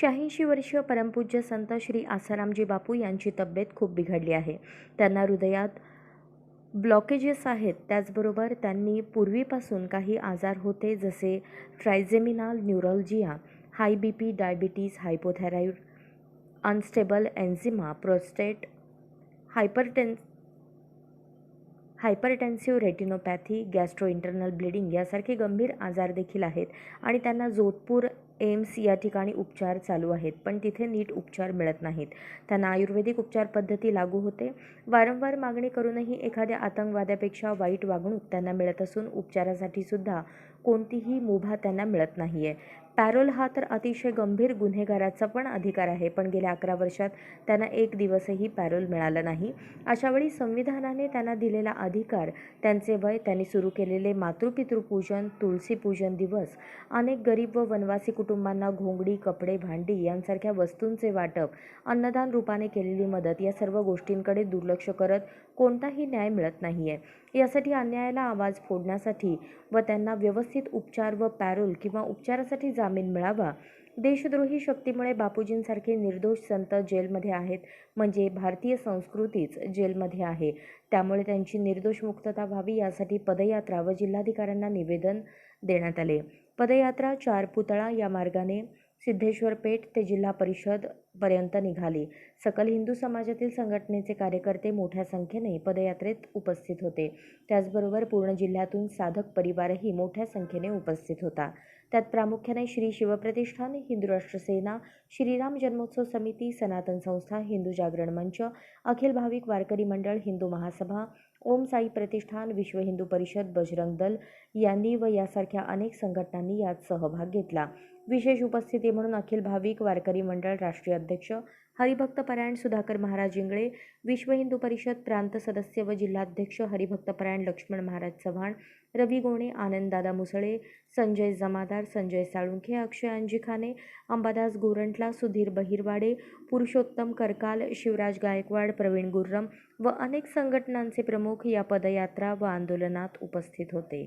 शहाऐंशी वर्षीय परमपूज्य संत श्री आसारामजी बापू यांची तब्येत खूप बिघडली आहे. त्यांना हृदयात ब्लॉकेजेस आहेत. त्याचबरोबर त्यांनी पूर्वीपासून काही आजार होते जसे trigeminal neuralgia high B P diabetes hypothyroid unstable angina prostate hyperten hypertensive retinopathy gastro internal bleeding यासारखे गंभीर आजार देखील आहेत. आणि त्यांना जोधपूर एम्स या ठिकाणी उपचार चालू आहेत पण तिथे नीट उपचार मिळत नाहीत. त्यांना आयुर्वेदिक उपचार पद्धती लागू होते. वारंवार मागणी करूनही एखाद्या आतंकवाद्यापेक्षा वाईट वागणूक त्यांना मिळत असून उपचारासाठी सुद्धा कोणतीही मुभा त्यांना मिळत नाही आहे पॅरोल हा तर अतिशय गंभीर गुन्हेगाराचा पण अधिकार आहे पण गेल्या अकरा वर्षात त्यांना एक दिवसही पॅरोल मिळालं नाही. अशावेळी संविधानाने त्यांना दिलेला अधिकार त्यांचे वय त्यांनी सुरू केलेले मातृपितृपूजन तुळशीपूजन दिवस अनेक गरीब व वनवासी कुटुंबांना घोंगडी कपडे भांडी यांसारख्या वस्तूंचे वाटप अन्नदान रूपाने केलेली मदत या सर्व गोष्टींकडे दुर्लक्ष करत कोणताही न्याय मिळत नाही आहे यासाठी अन्यायाला आवाज फोडण्यासाठी व त्यांना व्यवस्थित उपचार व पॅरोल किंवा उपचारासाठी जामीन मिळावा. देशद्रोही शक्तीमुळे बापूजींसारखे निर्दोष संत जेलमध्ये आहेत. म्हणजे भारतीय संस्कृतीच जेलमध्ये आहे. त्यामुळे त्यांची निर्दोष मुक्तता व्हावी यासाठी पदयात्रा व जिल्हाधिकाऱ्यांना निवेदन देण्यात आले. पदयात्रा चार पुतळा या मार्गाने सिद्धेश्वर पेठ ते जिल्हा परिषद पर्यंत निघाली. सकल हिंदू समाजातील संघटनेचे कार्यकर्ते मोठ्या संख्येने पदयात्रेत उपस्थित होते. त्याचबरोबर पूर्ण जिल्ह्यातून साधक परिवारही मोठ्या संख्येने उपस्थित होता. त्यात प्रामुख्याने श्री शिवप्रतिष्ठान हिंदू राष्ट्र सेना श्रीराम जन्मोत्सव समिती सनातन संस्था हिंदू जागरण मंच अखिल भाविक वारकरी मंडळ हिंदू महासभा ओम साई प्रतिष्ठान विश्व हिंदू परिषद बजरंग दल यांनी व यासारख्या अनेक संघटनांनी यात सहभाग घेतला. विशेष उपस्थिती म्हणून अखिल भाविक वारकरी मंडळ राष्ट्रीय अध्यक्ष हरिभक्त परायण सुधाकर महाराज इंगळे विश्व हिंदू परिषद प्रांत सदस्य व जिल्हाध्यक्ष हरिभक्त परायण लक्ष्मण महाराज चव्हाण रवी गोणे आनंददादा मुसळे संजय जमादार संजय साळुंखे अक्षय अंजिखाने अंबादास गोरंटला सुधीर बहिरवाडे पुरुषोत्तम करकाल शिवराज गायकवाड प्रवीण गुर्रम व अनेक संघटनांचे प्रमुख या पदयात्रा व आंदोलनात उपस्थित होते.